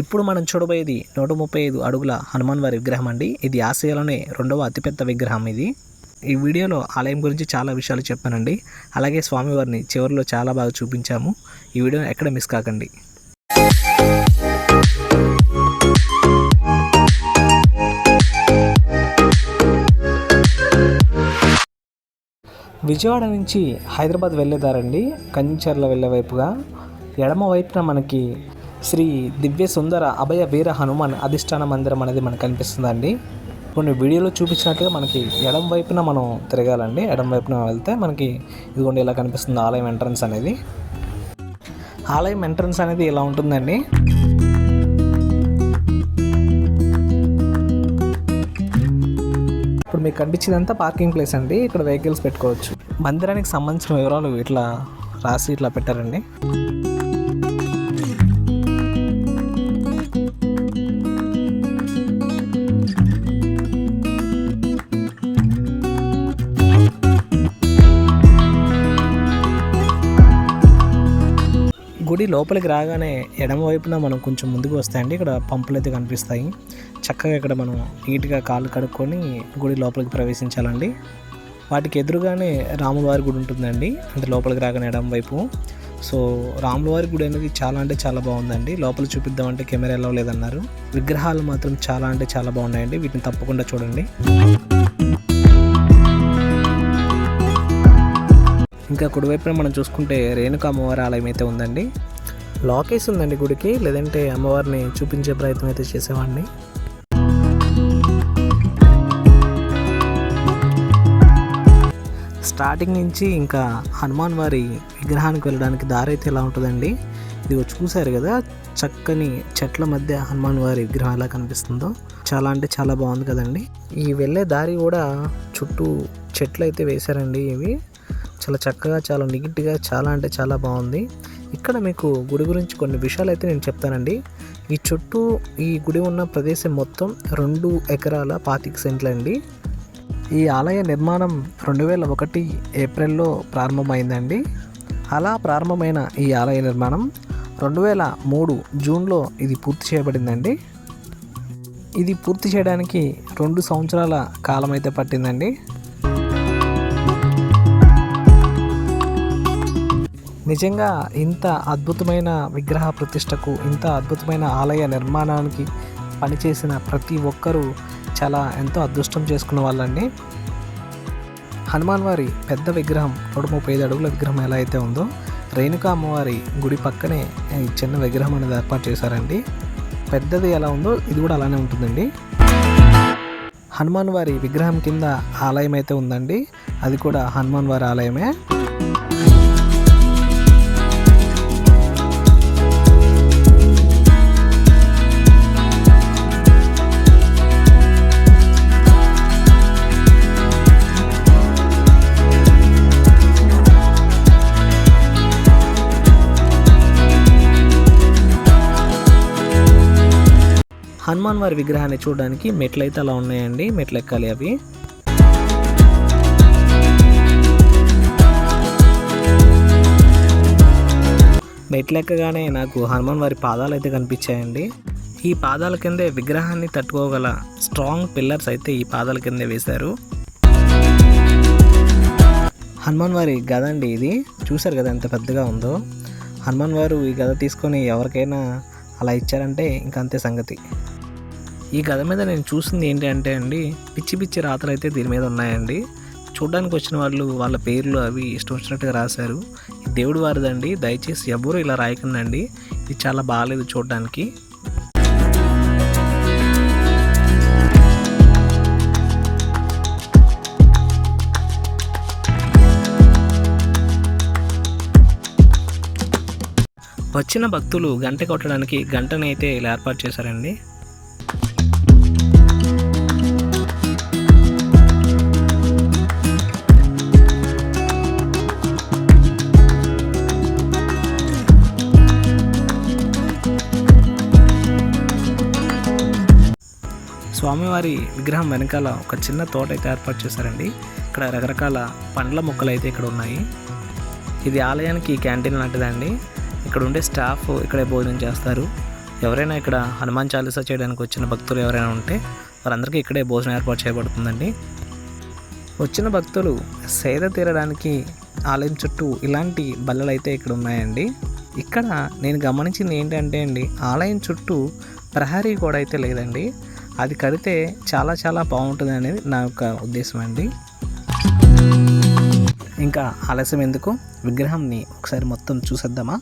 ఇప్పుడు మనం చూడబోయేది నూట ముప్పై ఐదు అడుగుల హనుమాన్ వారి విగ్రహం అండి. ఇది ఆసియాలోనే రెండవ అతిపెద్ద విగ్రహం ఇది. ఈ వీడియోలో ఆలయం గురించి చాలా విషయాలు చెప్పానండి. అలాగే స్వామివారిని చివరిలో చాలా బాగా చూపించాము. ఈ వీడియో ఎక్కడ మిస్ కాకండి. విజయవాడ నుంచి హైదరాబాద్ వెళ్ళేదారండి. కంచెర్ల వెళ్ళే వైపుగా. ఎడమ వైపున మనకి శ్రీ దివ్య సుందర అభయ వీర హనుమాన్ అధిష్టాన మందిరం అనేది మనకు కనిపిస్తుందండి. కొన్ని వీడియోలో చూపించినట్టుగా మనకి ఎడం వైపున మనం తిరగాలండి. ఎడం వైపున వెళ్తే మనకి ఇదిగోండి ఇలా కనిపిస్తుంది ఆలయం ఎంట్రన్స్ అనేది. ఆలయం ఎంట్రన్స్ అనేది ఇలా ఉంటుందండి. ఇప్పుడు మీకు కనిపించేదంతా పార్కింగ్ ప్లేస్ అండి. ఇక్కడ వెహికల్స్ పెట్టుకోవచ్చు. మందిరానికి సంబంధించిన వివరాలు ఇట్లా రాసి ఇట్లా పెట్టారండి. గుడి లోపలికి రాగానే ఎడమవైపున మనం కొంచెం ముందుకు వస్తాయండి. ఇక్కడ పంపులు అయితే కనిపిస్తాయి. చక్కగా ఇక్కడ మనం నీట్గా కాళ్ళు కడుక్కొని గుడి లోపలికి ప్రవేశించాలండి. వాటికి ఎదురుగానే రాములవారి గుడి ఉంటుందండి. అంటే లోపలికి రాగానే ఎడమ వైపు. సో రాములవారి గుడి అనేది చాలా అంటే చాలా బాగుందండి. లోపల చూపిద్దామంటే కెమెరా ఎలా లేదన్నారు. విగ్రహాలు మాత్రం చాలా అంటే చాలా బాగున్నాయండి. వీటిని తప్పకుండా చూడండి. ఇంకా కుడివైపున మనం చూసుకుంటే రేణుక అమ్మవారి ఆలయం అయితే ఉందండి. లాకేస్ ఉందండి గుడికి లేదంటే అమ్మవారిని చూపించే ప్రయత్నం అయితే చేసేవాడిని. స్టార్టింగ్ నుంచి ఇంకా హనుమాన్ వారి విగ్రహానికి వెళ్ళడానికి దారి అయితే ఎలా ఉంటుందండి? ఇది చూసారు కదా చక్కని చెట్ల మధ్య హనుమాన్ వారి విగ్రహం ఎలా కనిపిస్తుందో. చాలా అంటే చాలా బాగుంది కదండి. ఈ వెళ్ళే దారి కూడా చుట్టూ చెట్లు అయితే వేశారండి ఇవి. చాలా చక్కగా చాలా నీట్గా చాలా అంటే చాలా బాగుంది. ఇక్కడ మీకు గుడి గురించి కొన్ని విషయాలు అయితే నేను చెప్తానండి. ఈ చుట్టూ ఈ గుడి ఉన్న ప్రదేశం మొత్తం రెండు ఎకరాల పాతిక సెంట్లు అండి. ఈ ఆలయ నిర్మాణం రెండు వేల ఒకటి ఏప్రిల్లో ప్రారంభమైందండి. అలా ప్రారంభమైన ఈ ఆలయ నిర్మాణం రెండు వేల మూడు జూన్లో ఇది పూర్తి చేయబడిందండి. ఇది పూర్తి చేయడానికి రెండు సంవత్సరాల కాలం అయితే పట్టిందండి. నిజంగా ఇంత అద్భుతమైన విగ్రహ ప్రతిష్టకు ఇంత అద్భుతమైన ఆలయ నిర్మాణానికి పనిచేసిన ప్రతి ఒక్కరూ చాలా ఎంతో అదృష్టం చేసుకున్న వాళ్ళండి. హనుమాన్ వారి పెద్ద విగ్రహం నూట ముప్పై ఐదు అడుగుల విగ్రహం ఎలా అయితే ఉందో రేణుకా అమ్మవారి గుడి పక్కనే చిన్న విగ్రహం అనేది ఏర్పాటు చేశారండి. పెద్దది ఎలా ఉందో ఇది కూడా అలానే ఉంటుందండి. హనుమాన్ వారి విగ్రహం కింద ఆలయం అయితే ఉందండి. అది కూడా హనుమాన్ వారి ఆలయమే. హనుమాన్ వారి విగ్రహాన్ని చూడడానికి మెట్లు అయితే అలా ఉన్నాయండి. మెట్లు ఎక్కాలి అవి. మెట్లు ఎక్కగానే నాకు హనుమాన్ వారి పాదాలు అయితే కనిపించాయండి. ఈ పాదాల కిందే విగ్రహాన్ని తట్టుకోగల స్ట్రాంగ్ పిల్లర్స్ అయితే ఈ పాదాల కిందే వేశారు. హనుమాన్ వారి గద అండి ఇది. చూశారు కదా ఎంత పెద్దగా ఉందో. హనుమాన్ వారు ఈ గద తీసుకొని ఎవరికైనా అలా ఇచ్చారంటే ఇంకా అంతే సంగతి. ఈ కథ మీద నేను చూసింది ఏంటి అంటే అండి పిచ్చి పిచ్చి రాతలు అయితే దీని మీద ఉన్నాయండి. చూడడానికి వచ్చిన వాళ్ళు వాళ్ళ పేర్లు అవి ఇష్టం వచ్చినట్టుగా రాశారు. దేవుడి దేవుడు వారిదండి దయచేసి ఎవరు ఇలా రాయకండి ఇది చాలా బాగాలేదు చూడడానికి. వచ్చిన భక్తులు గంట కొట్టడానికి గంటనైతే ఇలా ఏర్పాటు చేశారండి. స్వామివారి విగ్రహం వెనకాల ఒక చిన్న తోట అయితే ఏర్పాటు చేశారండి. ఇక్కడ రకరకాల పండ్ల మొక్కలు అయితే ఇక్కడ ఉన్నాయి. ఇది ఆలయానికి క్యాంటీన్ లాంటిదండి ఇక్కడ ఉండే స్టాఫ్ ఇక్కడే భోజనం చేస్తారు. ఎవరైనా ఇక్కడ హనుమాన్ చాలీసా చేయడానికి వచ్చిన భక్తులు ఎవరైనా ఉంటే వారందరికీ ఇక్కడే భోజనం ఏర్పాటు చేయబడుతుందండి. వచ్చిన భక్తులు సేద తీరడానికి ఆలయం చుట్టూ ఇలాంటి బల్లలు అయితే ఇక్కడ ఉన్నాయండి. ఇక్కడ నేను గమనించింది ఏంటంటే అండి ఆలయం చుట్టూ ప్రహరీ గోడ అయితే లేదండి. అది కడితే చాలా చాలా బాగుంటుంది అనేది నా యొక్క ఉద్దేశం అండి. ఇంకా ఆలస్యం ఎందుకు? విగ్రహంని ఒకసారి మొత్తం చూసేద్దామా?